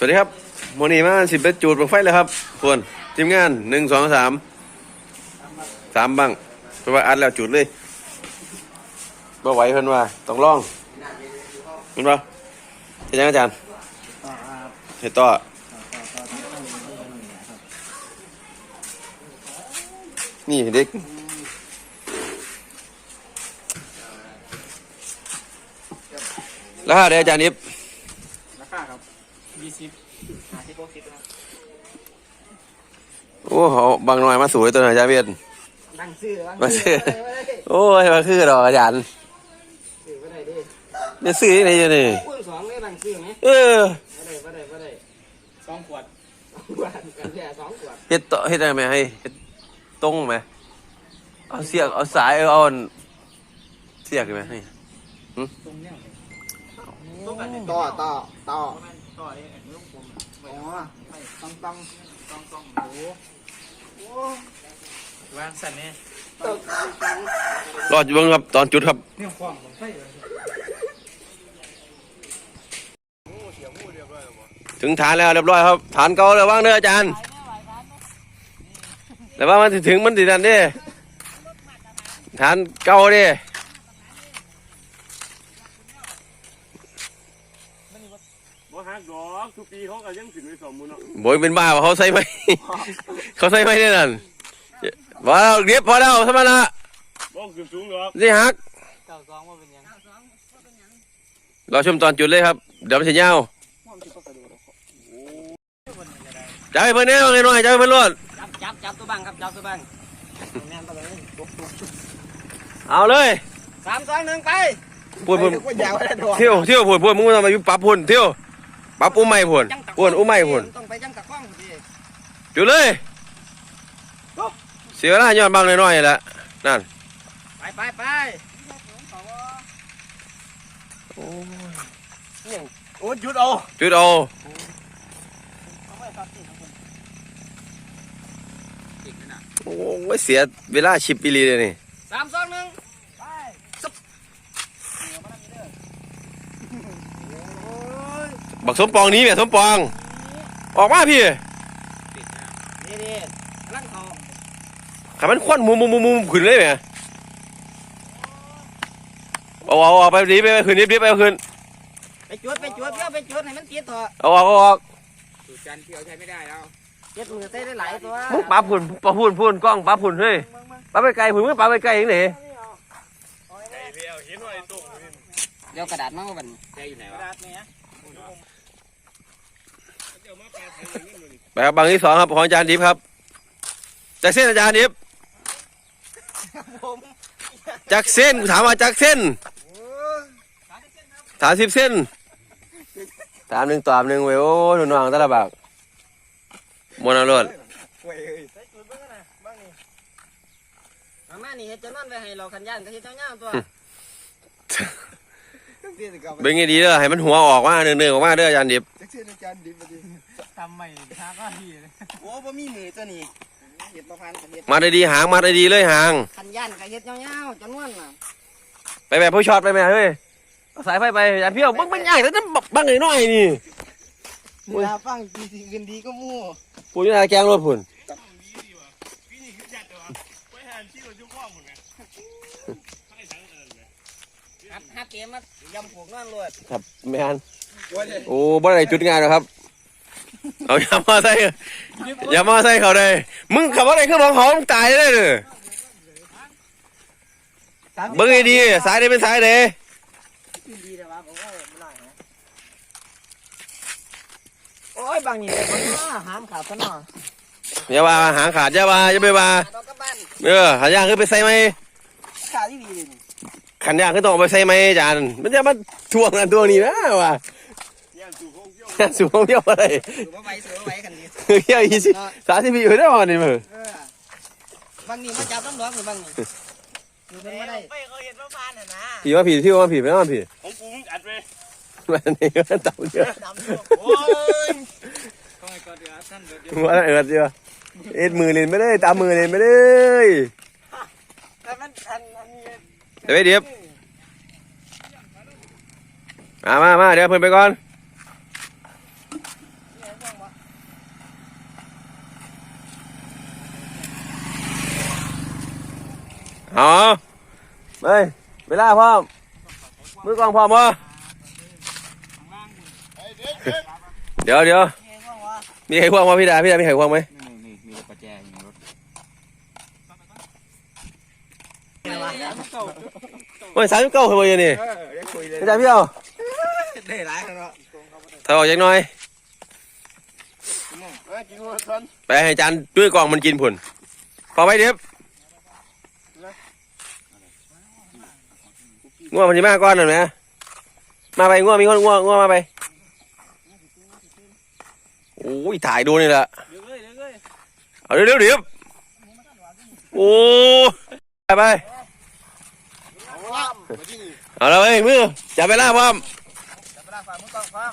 สวัสดีครับโมนีมาสิบเป็ดจูดบังไฟเลยครับควรทีมงานหนึ่งสองสามสามบังเพราะว่าอัดแล้วจุดเลยบ่ไหวเพิ่นว่าต้องลองเห็นปะเห็นยังอาจารย์เห็นต่อนี่เด็กแล้วเดี๋ยวอาจารย์นิบราคาครับ ยี่สิบห้าสิบหกสิบครับโอ้เขาบางหน่อยมาสวยตัวหน่อยอาจารย์เวียนดังซื้อมาซื้อโอ้ยมาคือดอกอาจารย์ซื้อก็ได้ดิเนี่ยซื้อที่ไหนอยู่นี่คูณสองเลยดังซื้อไหมเออก็ได้ก็ได้ก็ได้สองขวดสองขวดกันแค่สองขวดเฮ็ดต่อเฮ็ดได้ไหมให้เฮ็ดตรงไหมเอาเสียกเอาสายเอาอันเสียกไหมนี่ตรงเนี้ย ตรงกันต่อต่อต่อต่อเองลูกผมอ๋อต้องต้องต้องต้องโอ้โหวางสั่นเนี่ยต้องต้องรอดอยู่เบ้างครับตอนจุดครับเนี่ยควงผมใช่เลยถึงฐานแล้วเรียบร้อยครับ ฐานเก่าแล้วว่างเด้ออาจารย์แต่ว่ามันสิถึงมันสินั่นเด้ฐานเก่าเด้ บ่ฮักด อกทุกปีเขาก็ยังขึ้นไปสองหมือเนาะโบยเป็นบ้าว่าเขาใส่ไหม เขาใส่ไหมเนี่ยนั่นว่าแล้วเรียบพอแล้วสมาละบ่ขึ้นสูงดอกนี่ฮักเก้าสองว่าเป็นยังเราชมตอนจุดเลยครับ เดี๋ยวมันจะยาวม่วงที่ปกติจับให้เพิ่นแน่เลยหน่อยจับให้เพิ่นรวดจับจับจับตัวบังครับจับตัวบังแม่นตัวบังลุกลุกเอาเลยสามสองหนึ่งไป พูดพูดก็ยาวได้ดอกเที่ยวเที่ยวพูดพูดมึงต้องไปปรับพูดเที่ยว ปรับอุ้มไม่พูดพูดอุ้มไม่พูดต้องไปจังตะข้องสิจุดเลยเสียเวลาย้อนบางน้อยๆแหละนั่นไปไปไปโอ้ยหยุดเอาจุดเอาโอ้ยเสียเวลาชิปปีรีเลยนี่สามสองหนึ่งไป บักสมปองหนี้แม่สมปอง ออกมาพี่นี่นี่ลังเขาขับมันควันมุมมุมมุมมุมขึ้นเลยแม่เอาเอาเอาไปดีไปไปขึ้นดีไปไปขึ้นไปจุดไปจุดเพื่อไปจุดให้มันติดเถอะเอาออกเอาออกจุดจันเที่ยวใช้ไม่ได้แล้วเจ็ดมือใช้ได้หลายตัวมึงปรับพุ่นปรับพุ่นพุ่นกล้องปรับพุ่นเฮ้ยปรับไปไกลพุ่นมึงปรับไปไกลยังไงไอ้เพียวเห็นว่าไอ้ตุ้งนี่เดี๋ยวกระดาษมาบันแกอยู่ไหนวะ ไปครับบางที่สองครับของอาจารย์ดิฟครับจากเส้นอาจารย์ดิฟจากเส้นกูถามว่าจากเส้นสามสิบเส้นตามหนึ่งตอบหนึ่งเว้ยโอ้หนุ่นวางตะละบากมวนเอารถมาม่านี่เฮ็ดจะนอนไปให้เราขันย่านก็เฮ็ดเจ้าย่างตัวเบ่งให้ดีเด้อให้มันหัวออกมาเนื้อๆออกมาเด้ออาจารย์ดิฟ ทำใหม่ทาก็ดีเลยโอ้บ่มีมือตัวนี้เฮ็ดประพันธ์กับเฮ็ดมาได้ดีหางมาได้ดีเลยหาง ขันย่านก็เฮ็ดเจ้าย่างจนวนน่ะไปแบบผู้ช็อตไปแม่เฮ้ยเอาสายไฟไปอาจารย์เพี้ยวมึงมันใหญ่แล้วนั่นบังไอ้น้อยนี่เวลาฟังดีสิคืนดีก็มู่พูดยังไงแกงรถพุ่นปีนี้คือจัดเดี๋ยวไปหาที่เราจุ่มข้อหมดไงให้สังเอิญเลยฮัดฮัดเกมมายำผูกนอนรวดครับแม่นโอ้บ่ได้จุดงานหรอกครับ เอาอย่ามาใส่อย่ามาใส่เขาเลยมึงขับอะไรขึ้นมองเขามึงตายเลยเด้อเบิ่งให้ดีสายใดเป็นสายใดดีแต่ว่าผมว่าไม่ได้นะโอ้ยบางนี่เลยมันมาหามขาดซะหน่อยอย่าว่าหางขาดอย่าว่าอย่าไปว่าดอกกระบ้านเออหายางขึ้นไปใส่ไหมขาดที่ดีเลยนี่ขันยางขึ้นต้องเอาไปใส่ไหมอาจารย์มันจะมาทวงนั่นทวงนี่นะว่ะ ย่างจู่ห้องเที่ยวสูงเที่ยวอะไรถือว่าไว้ถือว่าไว้กันดีเที่ยวยี่สิบสามสิบปีอยู่ได้ป่ะนี่มึงเออบางนี่มาจับต้นดอกหรือบางนี่อยู่เป็นไม่ได้ไปเขาเห็นว่าพานน่ะนะผีมาผีเที่ยวมาผีไม่มาผีของกูมึงอัดไปมันนี่ก็ต่ำเยอะดำอยู่โอ้ยก็ให้ก็เดือดท่านเดือดเดือดว่าเอิดเยอะเอ็ดมือเล่นไม่ได้ตามมือเล่นไม่ได้แต่มันอันอันนี้เดี๋ยวไปเดี๋ยวมามามาเดี๋ยวเพิ่นไปก่อน เอาไปเวลาพร้อม มือกลองพร้อมบ่เดี๋ยวเดี๋ยวมีไข่ควงไหมพี่ดาพี่ดามีไข่ควงไหมนี่นี่มีประแจอยู่ในรถโอ้ยสามสิบเก้าเคยบ่อยู่นี่เออได้คุยเลยพี่ดาพี่เอาได้หลายแล้วถอยออกจากหน่อยกินหัวทันไปให้จานด้วยกล่องมันกินผุนพอไปเดี๋ยว ง่วงมันจะมาก่อนหน่อยไหมมาไปง่วงมีคนง่วงง่วงมาไปโอ้ยถ่ายดูนี่แหละเดี๋ยวเลยเดี๋ยวเลยเอาเร็วเดี๋ยวโอ้ไปไปเอาละเว้ยมือจับเวลาพร้อมจับเวลาฝ่ามือต้องความ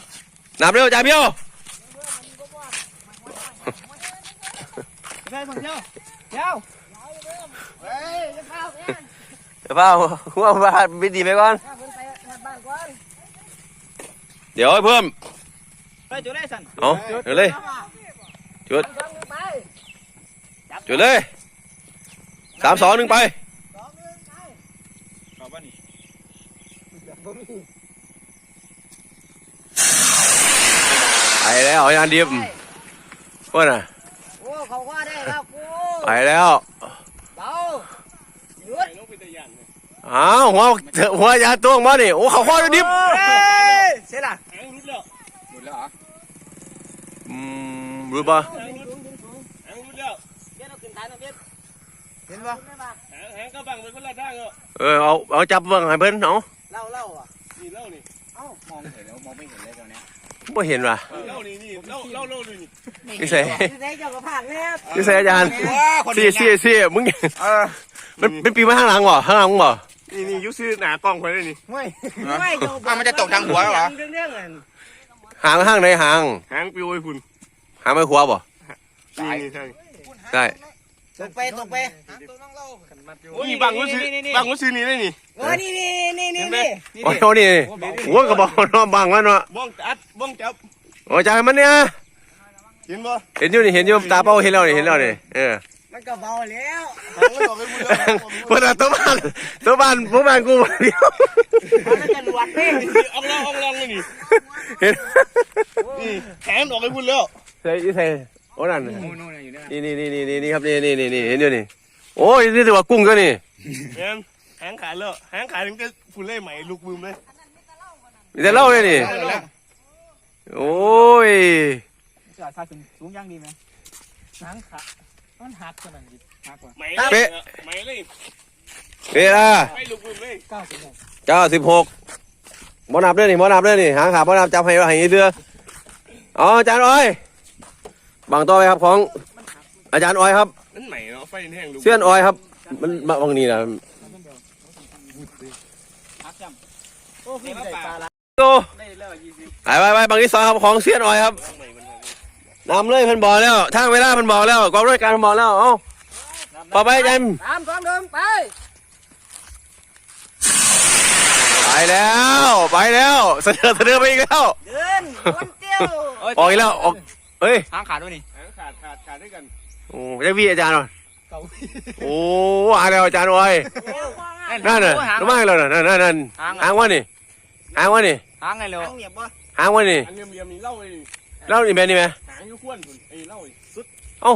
นับเร็วจ่ายเบี้ยวได้คนเดียว เดียวเดี๋ยวเปล่าง่วงมาบิดดีไปก่อนเดี๋ยวให้เพิ่มไปจุดได้สั่นเอาเดี๋ยวเลย จุดจุดเลยสามสองหนึ่งไปขอบว่านี่ไปแล้วอาจารย์ดิบว่าน่ะ โอ้เขาว่าได้แล้วกู ไปแล้ว เบาหยุด ไอ้นกเป็นตะยันเลย อ้าวหัวหัวยาตัวมานี่โอ้เขาข้อดิบเฮ้ยเสียละหางรุดแล้วหมดแล้วเหรออืมรู้ป่ะหางรุดหางรุดแล้วเดี๋ยวเราขึ้นฐานนะเบ็ดเห็นปะไม่มาหางหางก็บังไปคนละด้านก็เออเอาเอาจับเบิ่งให้เพิ่นเอาเล่าเล่าอะนี่เล่านี่เอ้ามองเห็นแล้วมองไม่เห็นเลยตอนนี้ไม่เห็นว่ะเล่านี่นี่เล่าเล่าเล่านี่นี่ใส่ที่ไหนเจ้าก็ผ่านแม่นี่ใส่อาจารย์ว้าคนซี่ซี่ซี่มึงเออมันเป็นปีมาข้างหลังบ่ข้างหลังบ่ นี่นี่ยุซื้อหนากล้องคนนี้นี่ไม่ไม่เจ้าอะมันจะตกทางหัวเหรอ เรื่องเรื่องเงินหางข้างไหนหางหางปิวไอ้คุณหางไม่ขวาบ่นี่นี่ใช่ใช่ตกไปตกไปโอ้ยบังก็ซื้อบังก็ซื้อนี่ได้นี่โอ้นี่นี่นี่นี่นี่โอ้ยโอ้นี่หัวกระบอกเนาะบังแล้วเนาะบ้องจัดบ้องจับโอ้ยจ่ายมันเนี่ยเห็นป่ะเห็นอยู่นี่เห็นอยู่ตาเป้าเห็นแล้วนี่เห็นแล้วนี่เออ มันก็เบาแล้วหางก็บอกให้คุณแล้วพวกเราตัวบ้านตัวบ้านพวกบ้านกูเดียวมันจะหลวดเด้เอาลองเอาลองเลยนี่เห็นนี่แขนออกให้คุณแล้วใส่ใส่โอ้นั่นโน่นโน่นอยู่เนี่ยนี่นี่นี่นี่นี่ครับนี่นี่นี่นี่เห็นอยู่นี่โอ้ยนี่ถือว่ากุ้งก็นี่แขนหางขาดแล้วหางขาดถึงจะฝุ่นเล่ใหม่ลุกบึมเลยมีแต่เล่าเลยนี่โอ้ยจอดท่าสูงสูงยังดีไหมหางขา มันหักขนาดนี้หักกว่าใหม่เลยใหม่เลยเวลาไม่ลุกบึมเลยเก้าสิบหกเก้าสิบหกบ่นับเลยนี่บ่นับเลยนี่หางขาบ่นับจับให้เราให้เดืออ๋ออาจารย์อ้อยบังต่อไปครับของ อาจารย์อ้อยครับ นั่นใหม่เนาะไฟแห้งลุกเสื้อนอ้อยครับ มันมาบางนี้นะหักจำโอ้ขึ้นใจปลาละโตได้แล้วยี่สิบไปไปไปบางที่สองครับของเสื้อนอ้อยครับ นำเลยเพิ่นบอกแล้วทางเวลาเพิ่นบอกแล้วกองด้วยการเพิ่นบอกแล้วเอ้าต่อไปอาจารย์สามสองหนึ่งไป ไปแล้วไปแล้วเสนอเสนอไปอีกแล้วเดินวนเตี้ยวออกอีกแล้วออกเฮ้ยหางขาดด้วยนี่หางขาดขาดขาดด้วยกันโอ้ได้วีอาจารย์หน่อยเก่าโอ้อาแล้วอาจารย์อ้อยนั่นน่ะน้ำมันแล้วน่ะนั่นนั่นนั่นหางวะนี่หางวะนี่หางไงเร็วทางเหยียบบ่หางวะนี่อันเรียมๆนี่เล่าเลย เล่านี่แม่นี่แม่หางยุ่ขวนคุณไอ้เล่าสุดเอ้า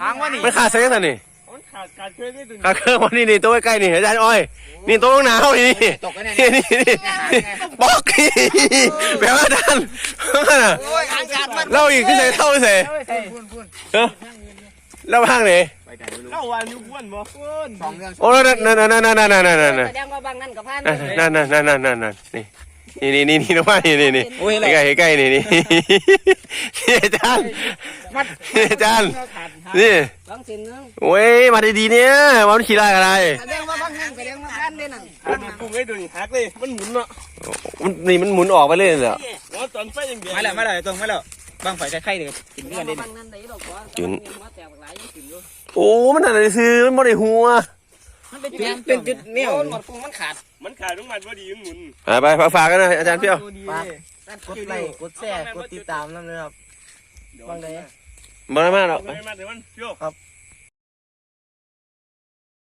หางวะนี่มันขาดเสียงสันนี่มันขาดขาดเคยได้ดึงขาดเครื่องวันนี้นี่ตัวใกล้ๆนี่อาจารย์อ้อย นี่ตัวน้องหนาวนี่นี่ตกกันนี่เนี่ยนี่นี่บอกนี่แปลว่าอาจารย์โอ้ยหางขาดมันเล่าอีกขึ้นใส่เท่าใส่พุ่นพุ่นเออเล่าข้างไหนไปไหนไม่รู้เล่าวันยุ่ขวนบ่สองเรื่องโอ้นั่นนั่นนั่นนั่นนั่นนั่นนั่นนั่นนั่นแสดงว่าบางนั่นกับพันนั่นนั่นนั่ นนั่นนั่นนั่นนี่นี่นี่นี่น้องว่านี่นี่นี่ใกล้ใกล้นี่นี่ นี่อาจารย์นี่อาจารย์ นี่สองสิบนึงโอ้ยมาดีๆเนี่ยมันขี่ได้อะไรแสดงว่าบางนั่นแสดงว่าพันเลยนั่นมันกุ้งไอ้ตัวนี้หักเลย มันหมุนเนาะมันนี่มันหมุนออกไปเลยเหรอแล้วตอนไฟยังเดียวไม่แล้วไม่แล้วตรงไม่แล้วบางไฟจะไข่เลยกินเลือดได้บางนั่นได้ดอกว่ามาแตกหลายยี่สิบอยู่โอ้มันอะไรซื้อมันบ่ได้หัวมัน เป็นจุดเป็นจุดเนี่ยวหมดกุ้งมันขาด มันขาดน้ำมันพอดีมันหมุนไปไปฝากกันนะอาจารย์เปรี้ยวกดไลค์กดแชร์กดติดตามนั่นเลยครับเดี๋ยวบางใดบ่ได้มาหรอกไม่มาเดี๋ยวมันเชี่ยวบ